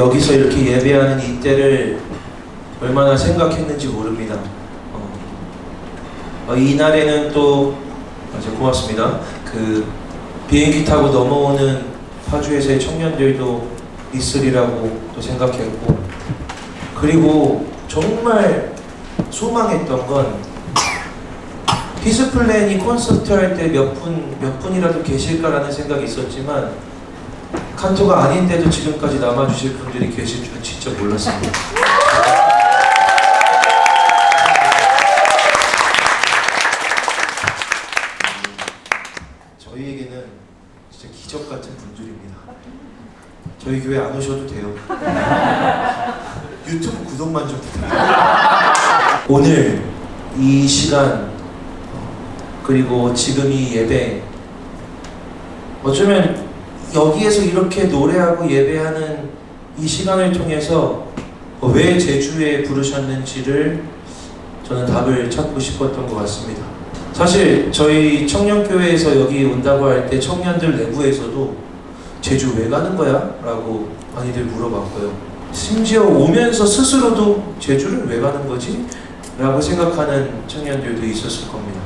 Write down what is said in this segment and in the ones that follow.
여기서 이렇게 예배하는 이 때를 얼마나 생각했는지 모릅니다. 어, 어, 이날에는 또 아주 고맙습니다. 그 비행기 타고 넘어오는 파주에서의 청년들도 있으리라고 또 생각했고 그리고 정말 소망했던 건 피스플랜이 콘서트 할 때 몇 분, 몇 분이라도 계실까라는 생각이 있었지만 칸토가 아닌데도 지금까지 남아주실 분들이 계실 줄은 진짜 몰랐습니다. 저희에게는 진짜 기적 같은 분들입니다. 저희 교회 안 오셔도 돼요. 유튜브 구독만 좀 부탁드립니다. 오늘 이 시간 어, 그리고 지금 이 예배 어쩌면 여기에서 이렇게 노래하고 예배하는 이 시간을 통해서 왜 제주에 부르셨는지를 저는 답을 찾고 싶었던 것 같습니다. 사실 저희 청년교회에서 여기 온다고 할 때 청년들 내부에서도 제주 왜 가는 거야? 라고 많이들 물어봤고요. 심지어 오면서 스스로도 제주를 왜 가는 거지? 라고 생각하는 청년들도 있었을 겁니다.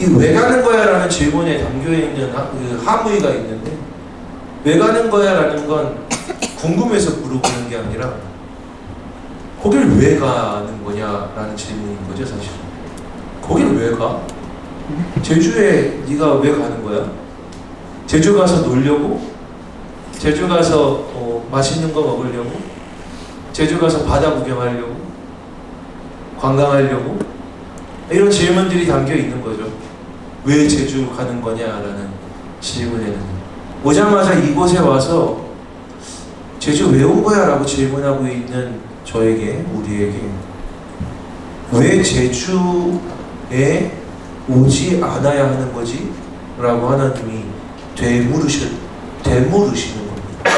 이 왜 가는 거야? 라는 질문에 담겨 있는 하- 그 하무이가 있는데 왜 가는 거야? 라는 건 궁금해서 물어보는 게 아니라 거길 왜 가는 거냐? 라는 질문인 거죠 사실. 거길 왜 가? 제주에 네가 왜 가는 거야? 제주 가서 놀려고? 제주 가서 어, 맛있는 거 먹으려고? 제주 가서 바다 구경하려고? 관광하려고? 이런 질문들이 담겨 있는 거죠. 왜 제주 가는 거냐라는 질문에는 오자마자 이곳에 와서 제주 왜 온 거야? 라고 질문하고 있는 저에게, 우리에게 왜 제주에 오지 않아야 하는 거지? 라고 하나님이 되물으시, 되물으시는 겁니다.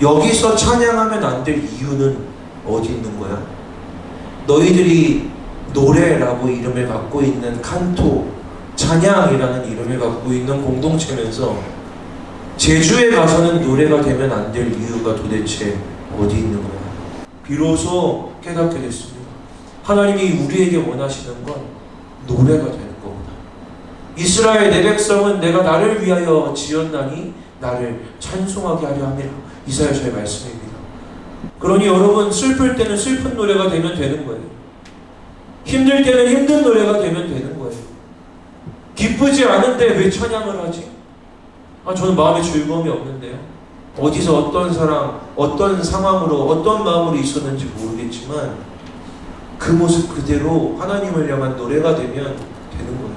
여기서 찬양하면 안 될 이유는 어디 있는 거야? 너희들이 노래라고 이름을 갖고 있는 칸토, 찬양이라는 이름을 갖고 있는 공동체면서 제주에 가서는 노래가 되면 안 될 이유가 도대체 어디 있는 거야? 비로소 깨닫게 됐습니다. 하나님이 우리에게 원하시는 건 노래가 되는 겁니다. 이스라엘 내 백성은 내가 나를 위하여 지었나니 나를 찬송하게 하려 함이라. 이사야서의 말씀입니다. 그러니 여러분 슬플 때는 슬픈 노래가 되면 되는 거예요. 힘들 때는 힘든 노래가 되면 되는 거예요. 기쁘지 않은데 왜 찬양을 하지? 아 저는 마음에 즐거움이 없는데요. 어디서 어떤 사람, 어떤 상황으로, 어떤 마음으로 있었는지 모르겠지만 그 모습 그대로 하나님을 향한 노래가 되면 되는 거예요.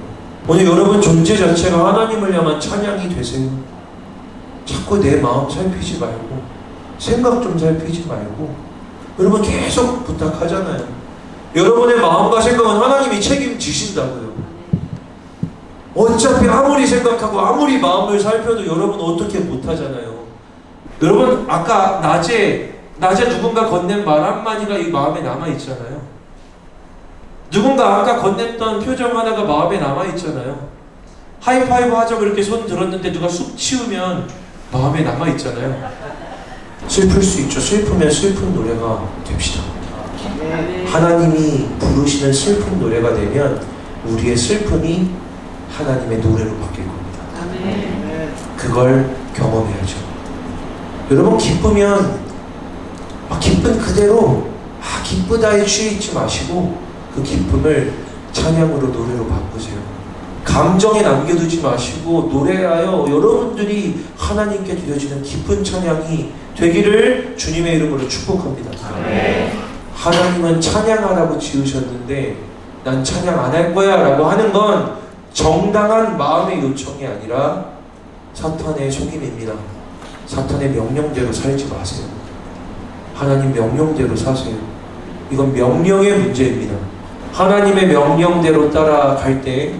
오늘 여러분 존재 자체가 하나님을 향한 찬양이 되세요. 자꾸 내 마음 살피지 말고 생각 좀 살피지 말고 여러분 계속 부탁하잖아요. 여러분의 마음과 생각은 하나님이 책임지신다고요. 어차피 아무리 생각하고 아무리 마음을 살펴도 여러분 어떻게 못하잖아요. 여러분 아까 낮에 낮에 누군가 건넨 말 한마디가 이 마음에 남아 있잖아요. 누군가 아까 건넸던 표정 하나가 마음에 남아 있잖아요. 하이파이브 하자고 이렇게 손 들었는데 누가 쑥 치우면 마음에 남아 있잖아요. 슬플 수 있죠. 슬프면 슬픈 노래가 됩시다. 하나님이 부르시는 슬픈 노래가 되면 우리의 슬픔이 하나님의 노래로 바뀔 겁니다. 그걸 경험해야죠. 여러분 기쁘면 아, 기쁜 그대로 아, 기쁘다에 취해 있지 마시고 그 기쁨을 찬양으로 노래로 바꾸세요. 감정에 남겨두지 마시고 노래하여 여러분들이 하나님께 드려지는 기쁜 찬양이 되기를 주님의 이름으로 축복합니다. 하나님은 찬양하라고 지으셨는데 난 찬양 안 할 거야 라고 하는 건 정당한 마음의 요청이 아니라 사탄의 속임입니다. 사탄의 명령대로 살지 마세요. 하나님 명령대로 사세요. 이건 명령의 문제입니다. 하나님의 명령대로 따라갈 때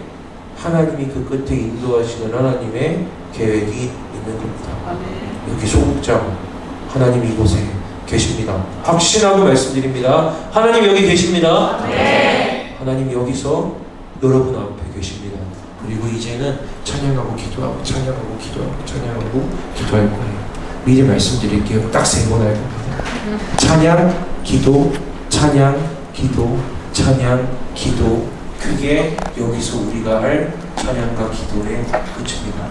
하나님이 그 끝에 인도하시는 하나님의 계획이 있는 겁니다. 여기 소극장 하나님 이곳에 계십니다. 확신하고 말씀드립니다. 하나님 여기 계십니다. 하나님 여기서 여러분 앞에 계십니다. 그리고 이제는 찬양하고 기도하고 찬양하고 기도하고 찬양하고 기도할 거예요. 미리 말씀드릴게요. 딱 세 번 할 겁니다. 찬양, 기도, 찬양, 기도, 찬양, 기도. 그게 여기서 우리가 할 찬양과 기도의 끝입니다.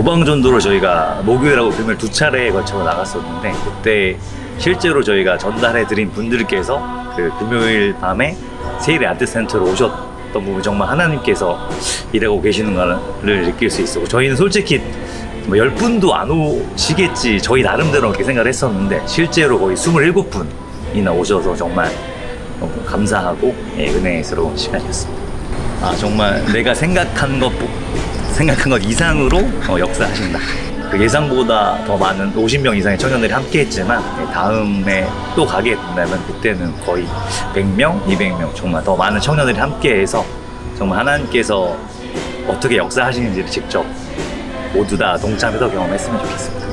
네, 노방전도로 저희가 목요일하고 금요일 두 차례에 걸쳐 나갔었는데 그때 실제로 저희가 전달해 드린 분들께서 그 금요일 밤에 세일의 아트센터로 오셨던 부분 정말 하나님께서 일하고 계시는 것을 느낄 수 있었고 저희는 솔직히 뭐 10분도 안 오시겠지 저희 나름대로 그렇게 생각을 했었는데 실제로 거의 27분이나 오셔서 정말 너무 감사하고 예, 은혜스러운 시간이었습니다. 아 정말 내가 생각한 것 생각한 것 이상으로 어, 역사하신다. 그 예상보다 더 많은 50명 이상의 청년들이 함께 했지만 예, 다음에 또 가게 된다면 그때는 거의 100명, 200명 정말 더 많은 청년들이 함께 해서 정말 하나님께서 어떻게 역사하시는지를 직접 모두 다 동참해서 경험했으면 좋겠습니다.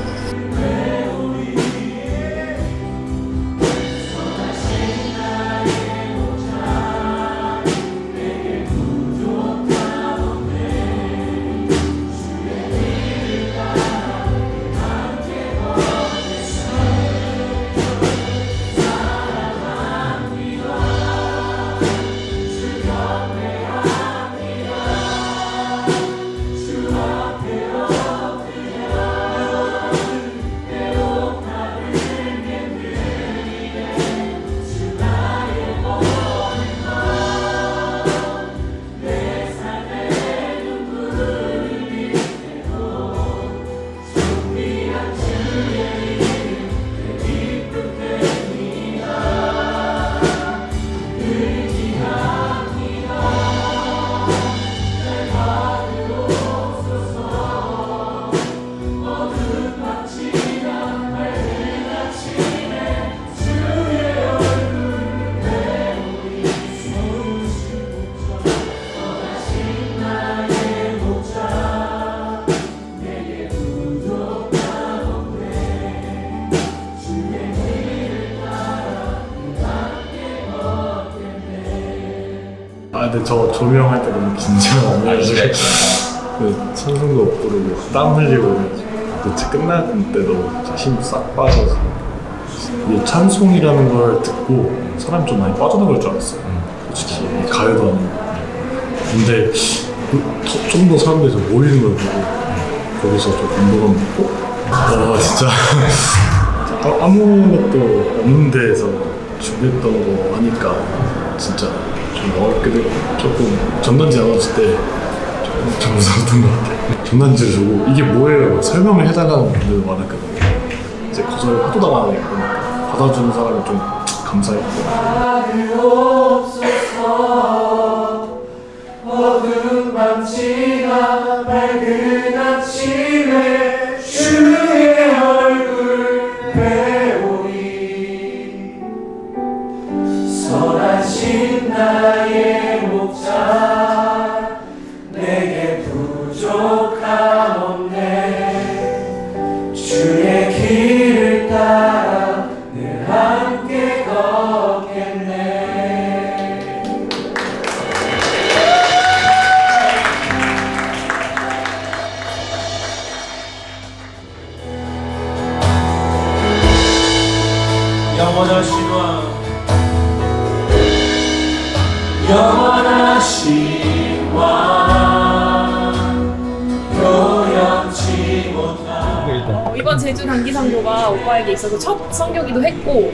근데 저 조명할 때 너무 긴장하면서 그 찬송도 못 부르고 땀 흘리고 도체 끝날 때도 힘싹 빠져서. 이 찬송이라는 걸 듣고 사람 좀 많이 빠져나갈 줄 알았어요. 솔직히 가요도 아니고. 근데 좀 더 사람들이 좀 모이는 걸 보고 거기서 좀 감동을 받고? 와 진짜? 아- 아무것도 없는 데에서 준비했던 거 하니까 진짜 좀 어렵게 되고 조금 전단지 나눠줄 때 조금 좀 무서웠던 것 같아요. 전단지를 주고 이게 뭐예요? 설명을 해달라는 분들도 많았거든요. 이제 거절 하도 당하는 거니까 받아주는 사람이 좀 감사했고 어두운 밤 지나 밝은 선하 있어서 첫 선교기도 했고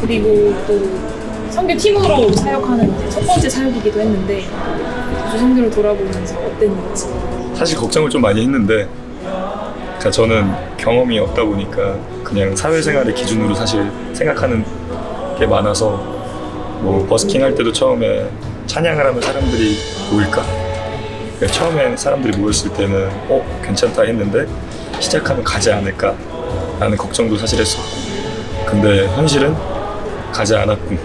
그리고 또 선교 팀으로 사역하는 첫 번째 사역이기도 했는데 제주 선교를 돌아보면서 어땠는지 사실 걱정을 좀 많이 했는데 그러니까 저는 경험이 없다 보니까 그냥 사회생활의 기준으로 사실 생각하는 게 많아서 뭐 버스킹 할 때도 처음에 찬양을 하면 사람들이 모일까? 그러니까 처음에 사람들이 모였을 때는 어 괜찮다 했는데 시작하면 가지 않을까? 라는 걱정도 사실 했었고 근데 현실은 가지 않았고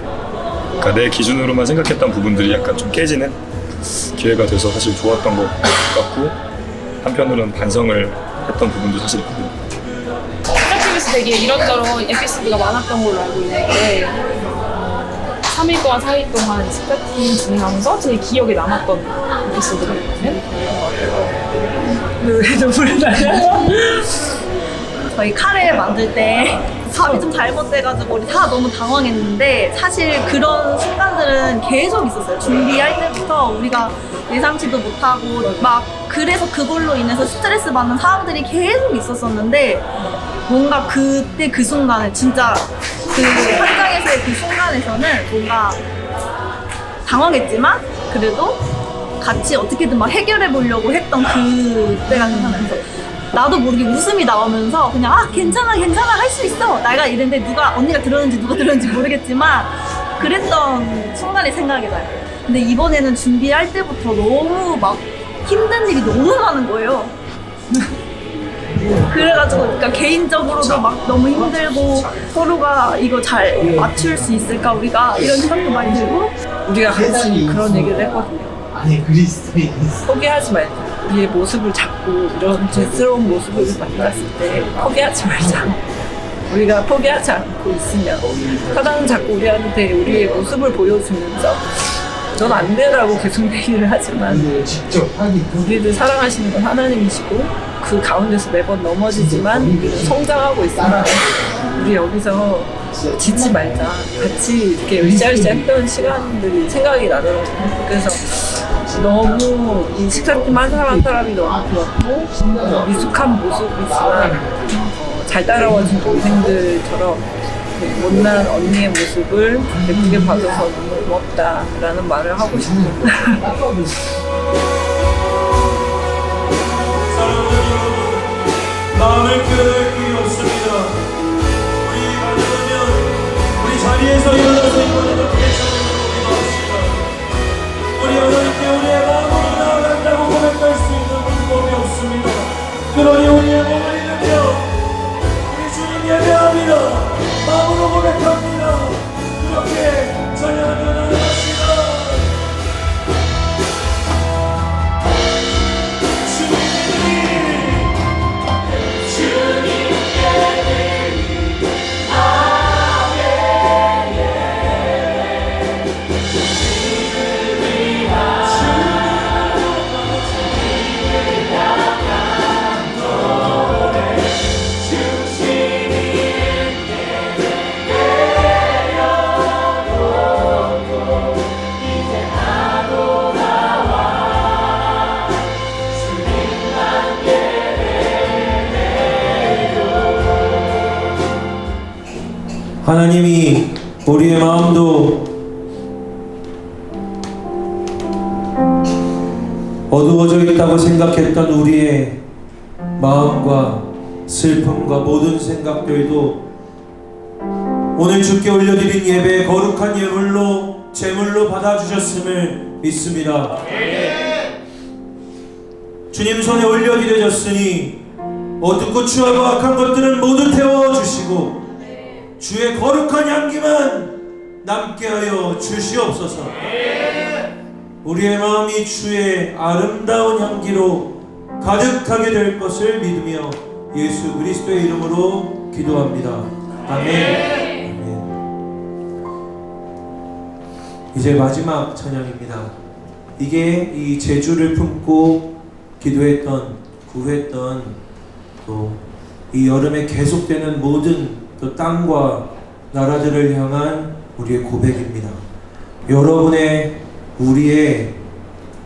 그러니까 내 기준으로만 생각했던 부분들이 약간 좀 깨지는 기회가 돼서 사실 좋았던 것 같고 한편으로는 반성을 했던 부분도 사실 있거든요. 스타트에서 되게 이런저런 에피소드가 많았던 걸로 알고 있는데 3일 동안 4일 동안 스타팀 진행하면서 제일 기억에 남았던 에피소드가 있다면? 왜 눈물이 나요? 저희 카레 만들 때 밥이 좀 잘못돼가지고 우리 다 너무 당황했는데 사실 그런 순간들은 계속 있었어요. 준비할 때부터 우리가 예상치도 못하고 막 그래서 그걸로 인해서 스트레스 받는 상황들이 계속 있었었는데 뭔가 그때 그 순간에 진짜 그 현장에서의 그 순간에서는 뭔가 당황했지만 그래도 같이 어떻게든 막 해결해 보려고 했던 그때가 생각나면서 나도 모르게 웃음이 나오면서 그냥 아 괜찮아 괜찮아 할 수 있어. 내가 이랬는데 누가 언니가 들었는지 누가 들었는지 모르겠지만 그랬던 순간이 생각이 나요. 근데 이번에는 준비할 때부터 너무 막 힘든 일이 너무 많은 거예요. 그래가지고 그러니까 개인적으로도 막 너무 힘들고 서로가 이거 잘 맞출 수 있을까 우리가 이런 생각도 많이 들고 우리가 같이 그런 얘기를 했거든요. 아니 그리스도인 포기하지 말자. 우리의 모습을 잡고 이런 죄스러운 모습을 만났을 때 포기하지 말자. 우리가 포기하지 않고 있으면 사단은 자꾸 우리한테 우리의 모습을 보여주면서 넌 안 되라고 계속 얘기를 하지만 하기 우리를 사랑하시는 건 하나님이시고 그 가운데서 매번 넘어지지만 우리는 성장하고 있으니까 우리 여기서 지지 말자. 같이 이렇게 으쌰으쌰 했던 시간들이 생각이 나더라고요. 그래서 너무 한 사람 한 사람이 너무 좋았고 미숙한 모습이지만 어, 잘 따라와준 동생들처럼 그 못난 언니의 모습을 예쁘게 봐줘서 너무 고맙다라는 말을 하고 길이 없습니다. 우리 우리 자리에서 일어나서 이번에도 하나님이 우리의 마음도 어두워져 있다고 생각했던 우리의 마음과 슬픔과 모든 생각들도 오늘 주께 올려드린 예배 거룩한 예물로 제물로 받아주셨음을 믿습니다. 주님 손에 올려드려졌으니 어둡고 추하고 악한 것들은 모두 태워주시고 주의 거룩한 향기만 남게 하여 주시옵소서. 우리의 마음이 주의 아름다운 향기로 가득하게 될 것을 믿으며 예수 그리스도의 이름으로 기도합니다. 아멘. 아멘. 이제 마지막 찬양입니다. 이게 이 제주를 품고 기도했던 구했던 또 이 여름에 계속되는 모든 또 땀과 나라들을 향한 우리의 고백입니다. 여러분의 우리의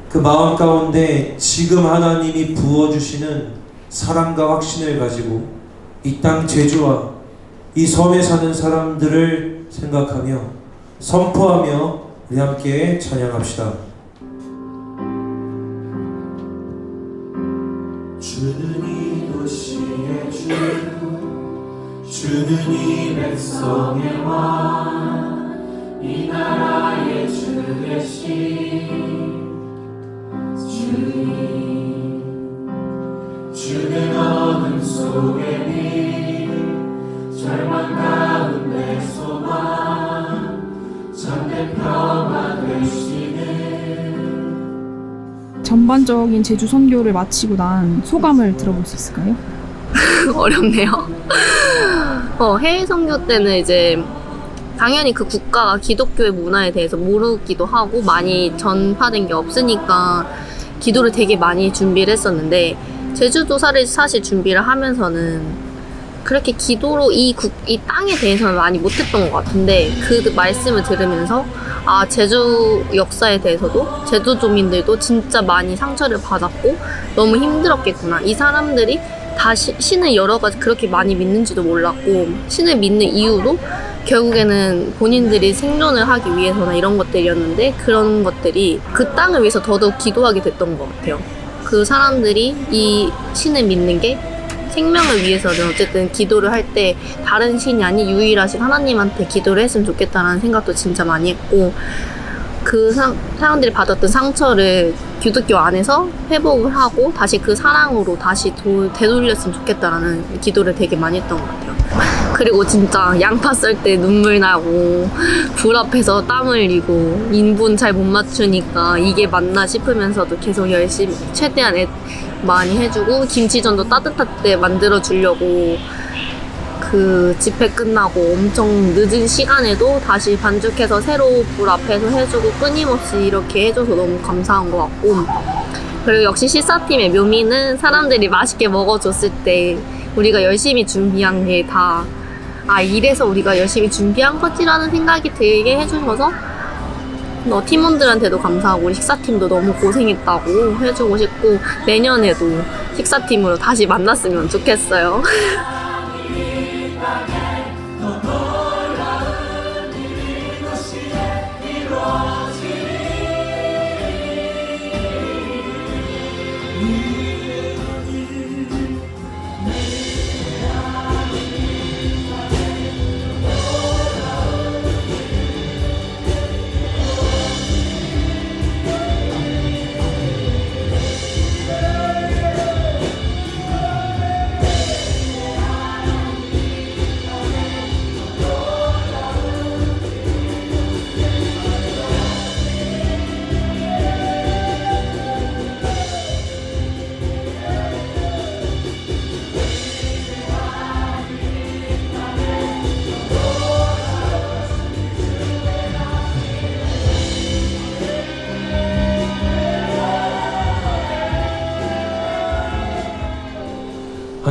그 마음 가운데 지금 하나님이 부어주시는 사랑과 확신을 가지고 이 땅 제주와 이 섬에 사는 사람들을 생각하며 선포하며 우리 함께 찬양합시다. 주는 이 도시의 주 주는 이 백성의 왕 이 나라의 주 되신 주님 주는 어둠 속에 빛 절망 가운데 소망 참된 평화 되시는 전반적인 제주 선교를 마치고 난 소감을 들어볼 수 있을까요? 어렵네요. 어, 해외 선교 때는 이제 당연히 그 국가가 기독교의 문화에 대해서 모르기도 하고 많이 전파된 게 없으니까 기도를 되게 많이 준비를 했었는데 제주도사를 사실 준비를 하면서는 그렇게 기도로 이, 국, 이 땅에 대해서는 많이 못했던 것 같은데 그 말씀을 들으면서 아 제주 역사에 대해서도 제주도민들도 진짜 많이 상처를 받았고 너무 힘들었겠구나 이 사람들이 다 시- 신을 여러 가지 그렇게 많이 믿는지도 몰랐고 신을 믿는 이유도 결국에는 본인들이 생존을 하기 위해서나 이런 것들이었는데 그런 것들이 그 땅을 위해서 더더욱 기도하게 됐던 것 같아요. 그 사람들이 이 신을 믿는 게 생명을 위해서는 어쨌든 기도를 할 때 다른 신이 아닌 유일하신 하나님한테 기도를 했으면 좋겠다라는 생각도 진짜 많이 했고 그 사, 사람들이 받았던 상처를 기독교 안에서 회복을 하고 다시 그 사랑으로 다시 도, 되돌렸으면 좋겠다라는 기도를 되게 많이 했던 것 같아요. 그리고 진짜 양파 썰 때 눈물 나고 불 앞에서 땀 흘리고 인분 잘 못 맞추니까 이게 맞나 싶으면서도 계속 열심히 최대한 애, 많이 해주고 김치전도 따뜻할 때 만들어 주려고 그 집회 끝나고 엄청 늦은 시간에도 다시 반죽해서 새로 불 앞에서 해주고 끊임없이 이렇게 해줘서 너무 감사한 것 같고 그리고 역시 시사팀의 묘미는 사람들이 맛있게 먹어줬을 때 우리가 열심히 준비한 게 다 아 이래서 우리가 열심히 준비한 거지라는 생각이 들게 해주셔서 너 팀원들한테도 감사하고 우리 식사팀도 너무 고생했다고 해주고 싶고 내년에도 식사팀으로 다시 만났으면 좋겠어요.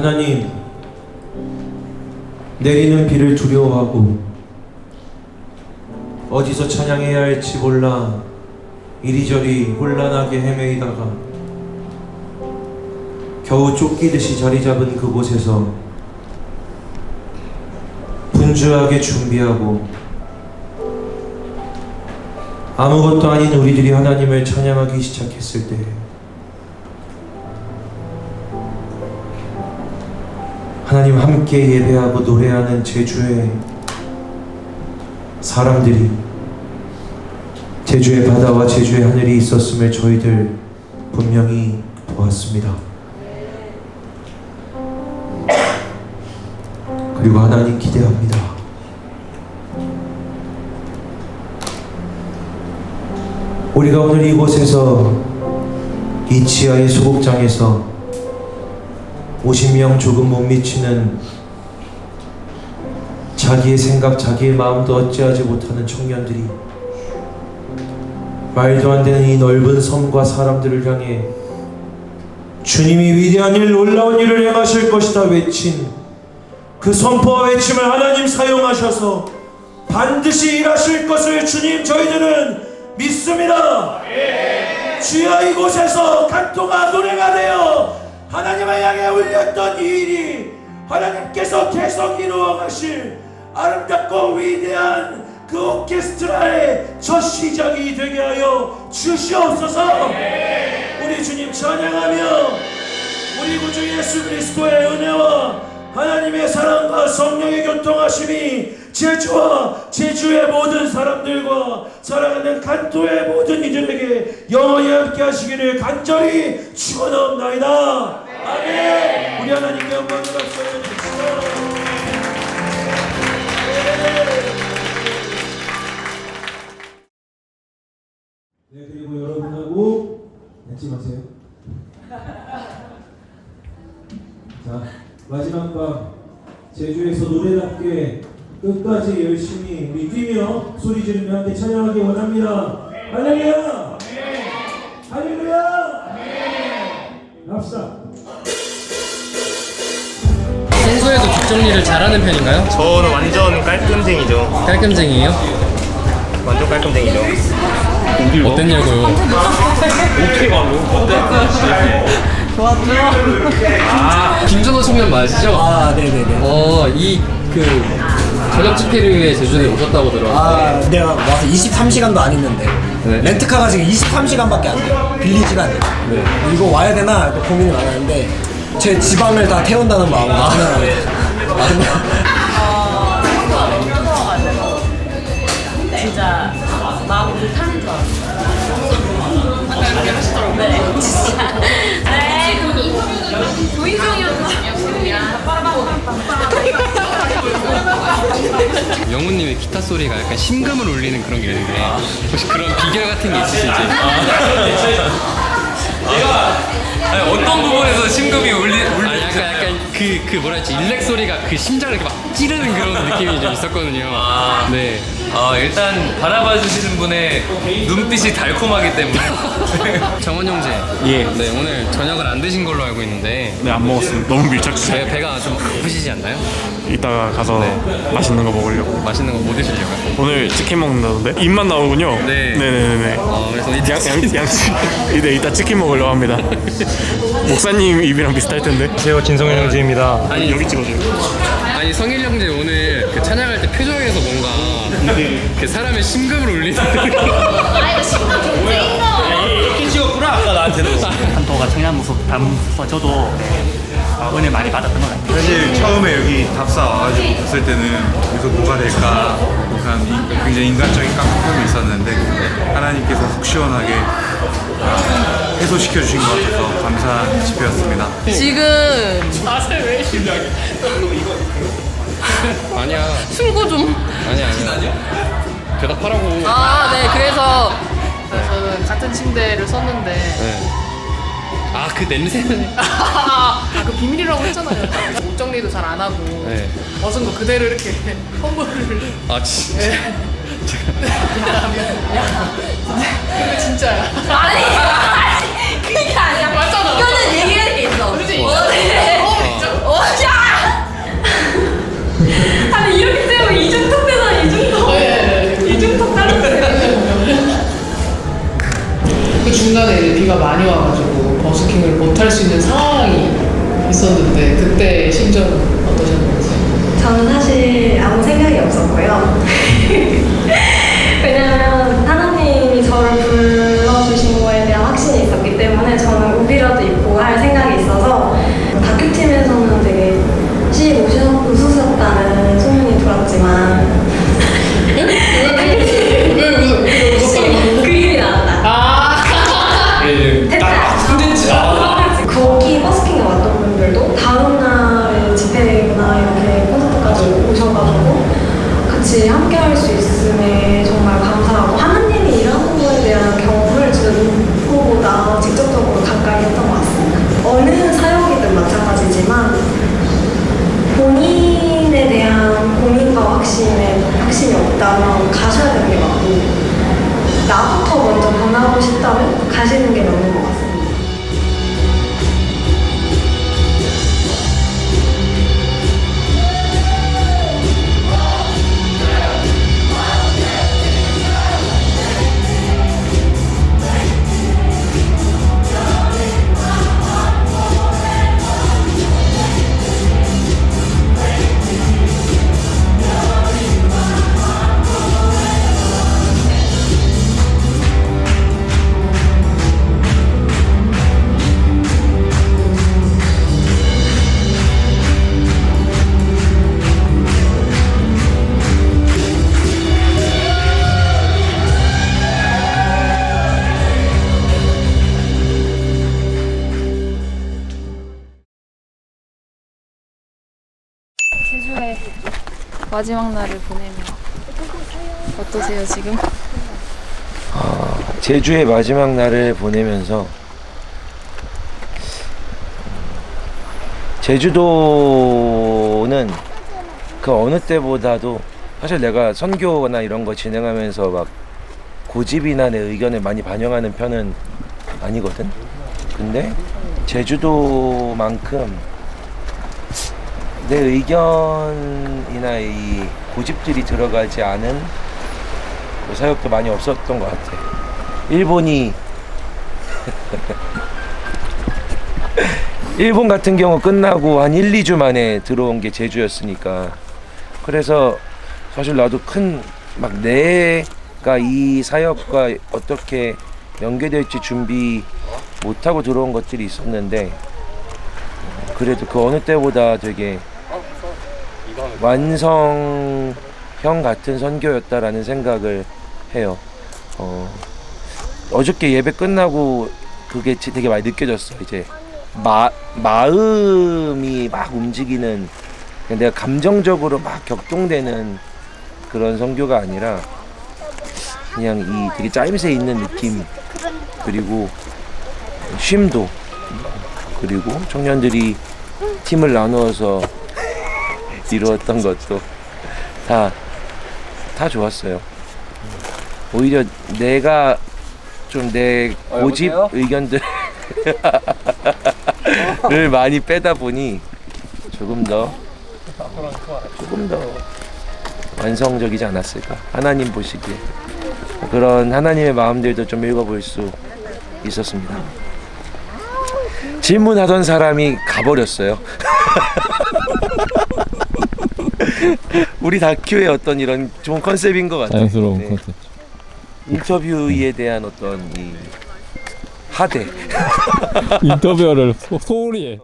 하나님 내리는 비를 두려워하고 어디서 찬양해야 할지 몰라 이리저리 혼란하게 헤매이다가 겨우 쫓기듯이 자리 잡은 그곳에서 분주하게 준비하고 아무것도 아닌 우리들이 하나님을 찬양하기 시작했을 때 하나님 함께 예배하고 노래하는 제주의 사람들이 제주의 바다와 제주의 하늘이 있었음을 저희들 분명히 보았습니다. 그리고 하나님 기대합니다. 우리가 오늘 이곳에서 이 지하의 소극장에서 50명 조금 못 미치는 자기의 생각, 자기의 마음도 어찌하지 못하는 청년들이 말도 안 되는 이 넓은 섬과 사람들을 향해 주님이 위대한 일, 놀라운 일을 행하실 것이다 외친 그 선포와 외침을 하나님 사용하셔서 반드시 일하실 것을 주님 저희들은 믿습니다. 주여 이곳에서 간토가 노래가 되어 하나님을 향해 올렸던 이 일이 하나님께서 계속 이루어 가실 아름답고 위대한 그 오케스트라의 첫 시작이 되게 하여 주시옵소서. 우리 주님 찬양하며 우리 구주 예수 그리스도의 은혜와 하나님의 사랑과 성령의 교통하심이 제주와 제주의 모든 사람들과 사랑하는 간토의 모든 이들에게 영원히 함께 하시기를 간절히 축원하옵나이다. 아멘. 우리 하나님께 영광을 주시옵소서 네 그리고 여러분하고 잊지 마세요. 자 마지막 밤 제주에서 노래답게 끝까지 열심히 우리 뛰며 소리 지르며 함께 찬양하기 원합니다 할렐루야 할렐루야 합시다 평소에도 뒷 정리를 잘하는 편인가요? 저는 완전 깔끔쟁이죠. 깔끔쟁이에요? 완전 깔끔쟁이죠. 어땠냐고요? 아, 김준호 청년 맞으시죠? 아, 네네네. 어, 이 그 저녁 집회를 위해 제주도에 오셨다고 들었는데 아, 내가 와서 23시간도 안 했는데. 네. 렌트카가 지금 23시간밖에 안 돼요. 빌리지가 안 돼요. 네. 이거 와야 되나? 고민이 많았는데, 제 지방을 다 태운다는 마음으로 찬양하는 진짜 마음 불타는 줄 알았어요. 네, 진짜. 네. 영훈님의 기타 소리가 약간 심금을 울리는 그런 게 있는데 혹시 그런 비결 같은 게 있으신지? 아니, 어떤 부분에서 심금이 울리, 울리 아, 약간 약간 그, 그 뭐라 했지 일렉 소리가 그 심장을 이렇게 막 찌르는 그런 느낌이 좀 있었거든요. 네. 어, 일단 바라봐 주시는 분의 눈빛이 달콤하기 때문에 정원 형제. 예. 네 오늘 저녁을 안 드신 걸로 알고 있는데 네, 안 먹었습니다. 너무 밀착주세요. 배, 배가 좀 아프시지 않나요? 이따가 가서 맛있는 거 먹으려고. 맛있는 거뭐 드시려고요? 오늘 치킨 먹는다던데? 입만 나오군요. 네. 네네네. 어 그래서 이 양, 양, 양, 이제 이따 치킨 먹으려고 합니다. 목사님 입이랑 비슷할 텐데. 안녕하세요, 진성현 형제입니다. 아니, 여기 찍어줘요. 아니 성일 형제 오늘 그 찬양할 때 표정에서 뭔가 그 사람의 심금을 울리는 한토가 청량 모습 담서 저도 어, 은혜 많이 받았던 것 같아요. 사실 처음에 여기 답사 와가지고 봤을 때는 여기서 뭐가 될까 약간 이- 굉장히 인간적인 깜깜함이 있었는데 하나님께서 속 시원하게 아, 해소시켜 주신 것 같아서 감사한 집회였습니다. 지금 아니야 출구 좀. 아니야 아니야 대답하라고 아, 네. 그래서 저는 같은 침대를 썼는데 네. 아 그 냄새는. 아, 그 비밀이라고 했잖아요. 옷 정리도 잘 안 하고 네. 벗은 거 그대로 이렇게 험블을. 아 진짜. 근데 진짜야. 아니, 못할 수 있는 상황이 있었는데 그때 심정은 어떠셨는지? 저는 사실 아무 생각이 없었고요. 마지막 날을 보내며 어떠세요 지금? 제주의 마지막 날을 보내면서 제주도는 그 어느 때보다도 사실 내가 선교나 이런 거 진행하면서 막 고집이나 내 의견을 많이 반영하는 편은 아니거든. 근데 제주도만큼 내 의견이나 이 고집들이 들어가지 않은 그 사역도 많이 없었던 것 같아. 일본이 일본 같은 경우 끝나고 한 1, 2주 만에 들어온 게 제주였으니까 그래서 사실 나도 큰 막 내가 이 사역과 어떻게 연계될지 준비 못하고 들어온 것들이 있었는데 그래도 그 어느 때보다 되게 완성형 같은 선교였다라는 생각을 해요. 어, 어저께 예배 끝나고 그게 지- 되게 많이 느껴졌어. 이제 마, 마음이 막 움직이는 그냥 내가 감정적으로 막 격동되는 그런 선교가 아니라 그냥 이 되게 짜임새 있는 느낌 그리고 쉼도 그리고 청년들이 팀을 나누어서 이루었던 것도 다, 다 좋았어요. 오히려 내가 좀내 고집 의견들을 많이 빼다 보니 조금 더 조금 더 완성적이지 않았을까 하나님 보시기에 그런 하나님의 마음들도 좀 읽어볼 수 있었습니다. 질문하던 사람이 가버렸어요. 우리 다큐의 어떤 이런 좋은 컨셉인 것 같아요. 자연스러운 네. 컨셉. 인터뷰에 대한 어떤 이 하대 인터뷰를 소, 소홀히 해.